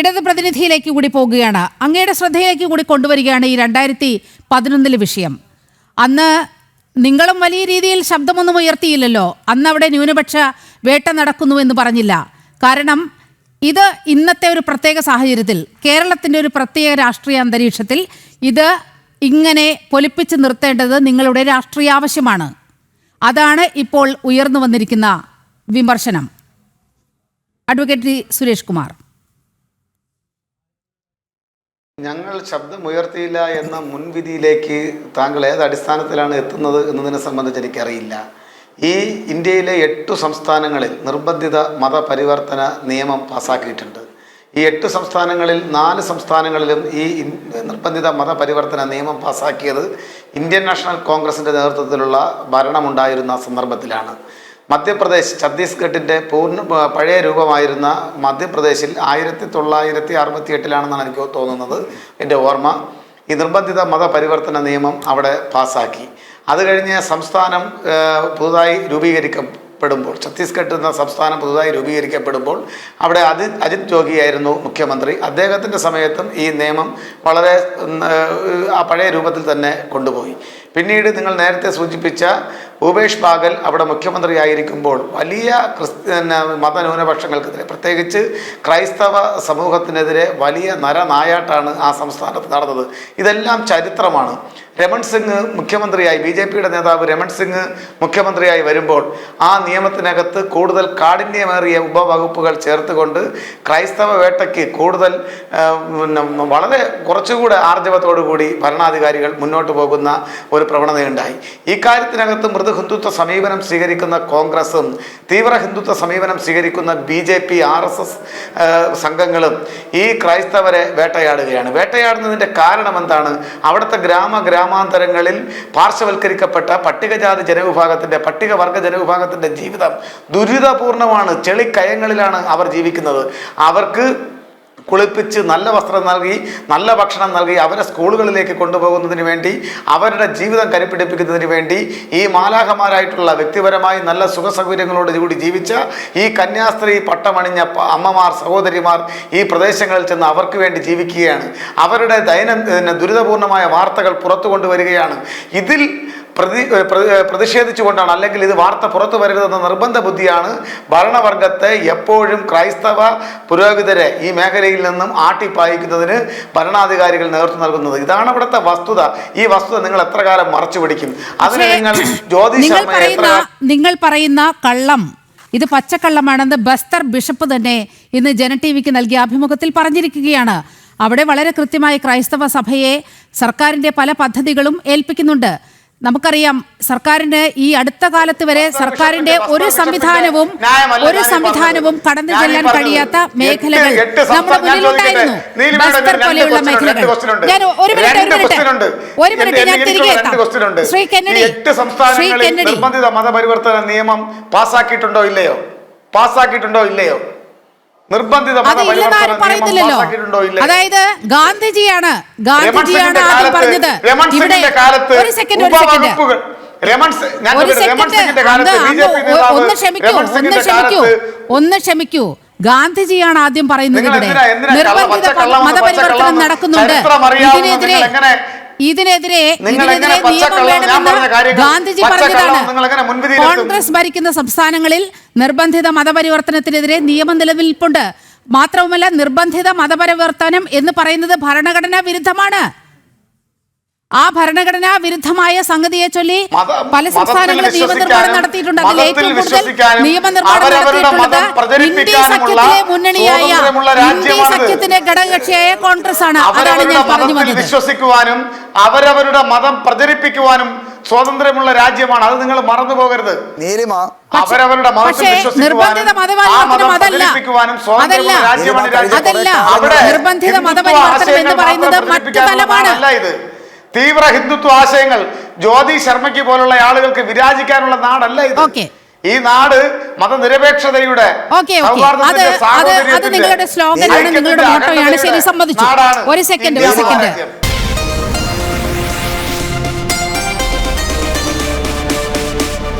ഇടത് പ്രതിനിധിയിലേക്ക് കൂടി പോകുകയാണ്. അങ്ങയുടെ ശ്രദ്ധയിലേക്ക് കൂടി കൊണ്ടുവരികയാണ് ഈ രണ്ടായിരത്തി പതിനൊന്നിലെ വിഷയം. അന്ന് നിങ്ങളും വലിയ രീതിയിൽ ശബ്ദമൊന്നും ഉയർത്തിയില്ലല്ലോ. അന്ന് അവിടെ ന്യൂനപക്ഷ വേട്ട നടക്കുന്നു എന്ന് പറഞ്ഞില്ല. കാരണം ഇത് ഇന്നത്തെ ഒരു പ്രത്യേക സാഹചര്യത്തിൽ കേരളത്തിന്റെ ഒരു പ്രത്യേക രാഷ്ട്രീയ അന്തരീക്ഷത്തിൽ ഇത് ഇങ്ങനെ പൊലിപ്പിച്ച് നിർത്തേണ്ടത് നിങ്ങളുടെ രാഷ്ട്രീയ ആവശ്യമാണ് അതാണ് ഇപ്പോൾ ഉയർന്നു വന്നിരിക്കുന്ന വിമർശനം. അഡ്വക്കേറ്റ് സുരേഷ് കുമാർ. ഞങ്ങൾ ശബ്ദമുയർത്തിയില്ല എന്ന മുൻവിധിയിലേക്ക് താങ്കൾ ഏത് അടിസ്ഥാനത്തിലാണ് എത്തുന്നത് എന്നതിനെ സംബന്ധിച്ച് എനിക്കറിയില്ല. ഈ ഇന്ത്യയിലെ എട്ടു സംസ്ഥാനങ്ങളിൽ നിർബന്ധിത മതപരിവർത്തന നിയമം പാസാക്കിയിട്ടുണ്ട്. ഈ എട്ട് സംസ്ഥാനങ്ങളിൽ നാല് സംസ്ഥാനങ്ങളിലും ഈ നിർബന്ധിത മതപരിവർത്തന നിയമം പാസാക്കിയത് ഇന്ത്യൻ നാഷണൽ കോൺഗ്രസിന്റെ നേതൃത്വത്തിലുള്ള ഭരണമുണ്ടായിരുന്ന സന്ദർഭത്തിലാണ്. മധ്യപ്രദേശ് ഛത്തീസ്ഗഡിന്റെ പൂർണ പഴയ രൂപമായിരുന്ന മധ്യപ്രദേശിൽ ആയിരത്തി തൊള്ളായിരത്തി അറുപത്തി എട്ടിലാണെന്നാണ് എനിക്ക് തോന്നുന്നത്. എന്റെ ഓർമ്മ. ഈ നിർബന്ധിത മതപരിവർത്തന നിയമം അവിടെ പാസ്സാക്കി അത് കഴിഞ്ഞ് സംസ്ഥാനം പുതുതായി രൂപീകരിക്കപ്പെടുമ്പോൾ ഛത്തീസ്ഗഡ് എന്ന സംസ്ഥാനം പുതുതായി രൂപീകരിക്കപ്പെടുമ്പോൾ അവിടെ അജിത് അജിത് ജോഗിയായിരുന്നു മുഖ്യമന്ത്രി. അദ്ദേഹത്തിന്റെ സമയത്തും ഈ നിയമം വളരെ ആ പഴയ രൂപത്തിൽ തന്നെ കൊണ്ടുപോയി. പിന്നീട് നിങ്ങൾ നേരത്തെ സൂചിപ്പിച്ച ഭൂപേഷ് ബാഗൽ അവിടെ മുഖ്യമന്ത്രിയായിരിക്കുമ്പോൾ വലിയ മതന്യൂനപക്ഷങ്ങൾക്കെതിരെ പ്രത്യേകിച്ച് ക്രൈസ്തവ സമൂഹത്തിനെതിരെ വലിയ നരനായാട്ടാണ് ആ സംസ്ഥാനത്ത് നടന്നത്. ഇതെല്ലാം ചരിത്രമാണ്. രമൺ സിംഗ് മുഖ്യമന്ത്രിയായി ബി ജെ പിയുടെ നേതാവ് രമൺ സിംഗ് മുഖ്യമന്ത്രിയായി വരുമ്പോൾ ആ നിയമത്തിനകത്ത് കൂടുതൽ കാഠിന്യമേറിയ ഉപവകുപ്പുകൾ ചേർത്തുകൊണ്ട് ക്രൈസ്തവ വേട്ടയ്ക്ക് കൂടുതൽ വളരെ കുറച്ചുകൂടെ ആർജവത്തോടു കൂടി ഭരണാധികാരികൾ മുന്നോട്ട് പോകുന്ന ഒരു പ്രവണതയുണ്ടായി. ഈ കാര്യത്തിനകത്ത് മൃദു ഹിന്ദുത്വ സമീപനം സ്വീകരിക്കുന്ന കോൺഗ്രസും തീവ്ര ഹിന്ദുത്വ സമീപനം സ്വീകരിക്കുന്ന B J P R S S സംഘങ്ങളും ഈ ക്രൈസ്തവരെ വേട്ടയാടുകയാണ്. വേട്ടയാടുന്നതിന്റെ കാരണം എന്താണ്? അവിടുത്തെ ഗ്രാമ ഗ്രാമാന്തരങ്ങളിൽ പാർശ്വവൽക്കരിക്കപ്പെട്ട പട്ടികജാതി ജനവിഭാഗത്തിന്റെ പട്ടികവർഗ ജനവിഭാഗത്തിന്റെ ജീവിതം ദുരിതപൂർണമാണ്. ചെളിക്കയങ്ങളിലാണ് അവർ ജീവിക്കുന്നത്. അവർക്ക് കുളിപ്പിച്ച് നല്ല വസ്ത്രം നൽകി നല്ല ഭക്ഷണം നൽകി അവരെ സ്കൂളുകളിലേക്ക് കൊണ്ടുപോകുന്നതിന് വേണ്ടി അവരുടെ ജീവിതം കരുപ്പിടിപ്പിക്കുന്നതിന് വേണ്ടി ഈ മാലാഹമാരായിട്ടുള്ള വ്യക്തിപരമായി നല്ല സുഖ സൗകര്യങ്ങളോട് കൂടി ജീവിച്ച ഈ കന്യാസ്ത്രീ പട്ടമണിഞ്ഞ അമ്മമാർ സഹോദരിമാർ ഈ പ്രദേശങ്ങളിൽ ചെന്ന് അവർക്ക് വേണ്ടി ജീവിക്കുകയാണ്. അവരുടെ ദൈനംദിന ദുരിതപൂർണമായ വാർത്തകൾ പുറത്തു കൊണ്ടുവരികയാണ്. ഇതിൽ പ്രതി പ്രതിഷേധിച്ചുകൊണ്ടാണ് അല്ലെങ്കിൽ ഇത് വാർത്ത പുറത്തു വരരുതെന്ന നിർബന്ധ ബുദ്ധിയാണ് ഭരണവർഗത്തെ എപ്പോഴും ക്രൈസ്തവ പുരോഹിതരെ ഈ മേഖലയിൽ നിന്നും ആട്ടിപ്പായിക്കുന്നതിന് ഭരണാധികാരികൾ നേതൃത്വം നൽകുന്നത്. ഇതാണ് ഇവിടുത്തെ വസ്തുത. ഈ വസ്തുത നിങ്ങൾ എത്ര കാലം മറച്ചു പിടിക്കും? അതിന് നിങ്ങൾ ജ്യോതി നിങ്ങൾ പറയുന്ന നിങ്ങൾ പറയുന്ന കള്ളം ഇത് പച്ചക്കള്ളമാണെന്ന് ബസ്തർ ബിഷപ്പ് തന്നെ ഇന്ന് ജന ടി വിക്ക് നൽകിയ അഭിമുഖത്തിൽ പറഞ്ഞിരിക്കുകയാണ്. അവിടെ വളരെ കൃത്യമായി ക്രൈസ്തവ സഭയെ സർക്കാരിന്റെ പല പദ്ധതികളും ഏൽപ്പിക്കുന്നുണ്ട്. നമുക്കറിയാം സർക്കാരിന്റെ ഈ അടുത്ത കാലത്ത് വരെ സർക്കാരിന്റെ ഒരു സംവിധാനവും ഒരു സംവിധാനവും കടന്നു ചെല്ലാൻ കഴിയാത്ത മേഖലകൾ നമ്മുടെ മുന്നിലുണ്ടായിരുന്നു. ബസ്തർ പോലെയുള്ള മേഖലകൾ. ഞാൻ ഒരു മിനിറ്റ് ഒരു മിനിറ്റ്. ഒരു മിനിറ്റ് ഞാൻ തിരികെ എത്താം. ശ്രീ കെന്നഡി ശ്രീ കെന്നഡി നിർബന്ധിത മതപരിവർത്തന നിയമം പാസ്സാക്കിയിട്ടുണ്ടോ ഇല്ലയോ? പാസ്സാക്കിയിട്ടുണ്ടോ ഇല്ലയോ? നിർബന്ധിത പറയുന്നില്ലല്ലോ അതായത് ഗാന്ധിജിയാണ് ഗാന്ധിജിയാണ് ആദ്യം പറഞ്ഞത്. ഇവിടെ ഒരു സെക്കൻഡ് ഒരു സെക്കൻഡ്. ഒരു സെക്കൻഡ്. ഒന്ന് ക്ഷമിക്കൂ ഒന്ന് ക്ഷമിക്കൂ ഒന്ന് ക്ഷമിക്കൂ. ഗാന്ധിജിയാണ് ആദ്യം പറയുന്നത് ഇവിടെ. നിർബന്ധിത മതപരിവർത്തനം നടക്കുന്നുണ്ട്. ഇതിനെതിരെ ഇതിനെതിരെ നിയമം വേണമെന്ന് ഗാന്ധിജി പറഞ്ഞതാണ്? കോൺഗ്രസ് ഭരിക്കുന്ന സംസ്ഥാനങ്ങളിൽ നിർബന്ധിത മതപരിവർത്തനത്തിനെതിരെ നിയമം നിലനിൽപ്പുണ്ട് മാത്രവുമല്ല നിർബന്ധിത മതപരിവർത്തനം എന്ന് പറയുന്നത് ഭരണഘടനാ വിരുദ്ധമാണ്. ആ ഭരണഘടനാ വിരുദ്ധമായ സംഗതിയെ ചൊല്ലി പല സംസ്ഥാനങ്ങളും നിയമനിർമ്മാണം വിശ്വസിക്കാനും നടത്തിയിട്ടുണ്ട്. അതിൽ ഏറ്റവും കൂടുതൽ നിയമനിർമ്മാണം മതം നടത്തിയിട്ടുള്ളത് ഇന്ത്യ സഖ്യത്തിലെ മുന്നണിയായ ഇന്ത്യ സഖ്യത്തിന്റെ ഘടകകക്ഷിയായ കോൺഗ്രസ് ആണ് അതാണ് ഞാൻ പറഞ്ഞു വന്നത്. വിശ്വസിക്കുവാനും അവരവരുടെ മതം പ്രചരിപ്പിക്കുവാനും സ്വാതന്ത്ര്യമുള്ള രാജ്യമാണ്. അത് നിങ്ങൾ മറന്നു പോകരുത്. നീലിമ അവരവരുടെ നിർബന്ധിത മതപരിവർത്തനം അതല്ല. അതല്ല. നിർബന്ധിത മതപരിവർത്തനം എന്ന് പറയുന്നത് മറ്റു തലമാണ്. ഇത്. തീവ്ര ഹിന്ദുത്വ ആശയങ്ങൾ. ജ്യോതി ശർമ്മയ്ക്ക് പോലുള്ള ആളുകൾക്ക് വിരാജിക്കാനുള്ള നാടല്ല ഇത്. ഈ നാട് മതനിരപേക്ഷതയുടെ നിങ്ങളുടെ സ്ലോഗനാണ് നിങ്ങളുടെ മോട്ടോയാണ് ശരി സമ്മതിച്ചു. ഒരു സെക്കൻഡ് ഒരു സെക്കൻഡ്.